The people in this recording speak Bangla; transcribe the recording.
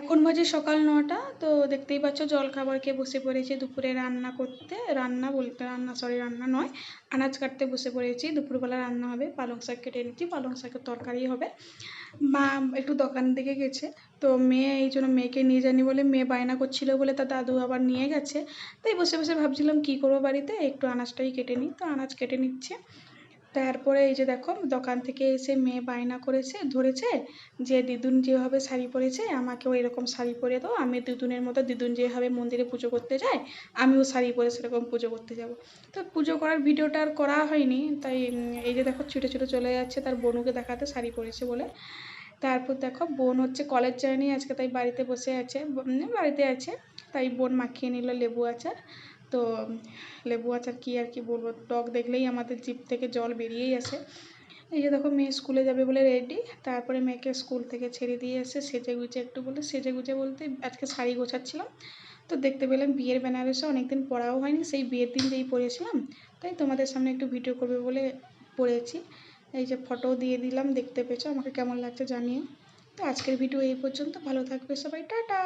এখন বাজে সকাল নটা, তো দেখতেই পাচ্ছ জলখাবার খেয়ে বসে পড়েছি। দুপুরে রান্না করতে, রান্না বলতে রান্না সরি রান্না নয়, আনাজ কাটতে বসে পড়েছি। দুপুরবেলা রান্না হবে, পালং শাক কেটে নিচ্ছি, পালং শাকের তরকারি হবে। মা একটু দোকান দিকে গেছে, তো মেয়ে এই জন্য মেয়েকে নিয়ে যায়নি বলে মেয়ে বায়না করছিল বলে তার দাদু আবার নিয়ে গেছে। তাই বসে বসে ভাবছিলাম কী করব বাড়িতে, একটু আনাজটাই কেটে নিই। তো আনাজ কেটে নিচ্ছে। তারপরে এই যে দেখো, দোকান থেকে এসে মেয়ে বায়না করেছে, ধরেছে যে দিদুন যেভাবে শাড়ি পরেছে, আমাকেও এরকম শাড়ি পরে দাও, আমি দিদুনের মতো দিদুন যেভাবে মন্দিরে পুজো করতে যায় আমিও শাড়ি পরে সেরকম পুজো করতে যাব। তো পুজো করার ভিডিওটা আর করা হয়নি, তাই এই যে দেখো, ছুটে ছুটে চলে যাচ্ছে, তার বোনুকে দেখাতে শাড়ি পরেছে বলে। তারপর দেখো, বোন হচ্ছে কলেজ যায়নি আজকে তাই বাড়িতে বসে আছে বাড়িতে আছে, তাই বোন মাখিয়ে নিল লেবু আচার। তো লেবু আচার কী আর কি বলব? টক দেখলেই আমাদের জিপ থেকে জল বেরিয়েই আসে। এই যে দেখো, মেয়ে স্কুলে যাবে বলে রেডি তারপরে মেয়েকে স্কুল থেকে ছেড়ে দিয়ে এসে সেজে গুজে একটু বলে, সেজে গুজে বলতে আজকে শাড়ি গোছাচ্ছিলাম। তো দেখতে পেলাম বিয়ের বেনারসে অনেকদিন পরাও হয়নি, সেই বিয়ের দিন যেই পরেছিলাম তাই তোমাদের সামনে একটু ভিডিও করবে বলে পরেছি এই যে ফটো দিয়ে দিলাম, দেখতে পেয়েছ? আমাকে কেমন লাগছে জানিও। তো আজকের ভিডিও এই পর্যন্ত। ভালো থাকবে সবাই, টাটা!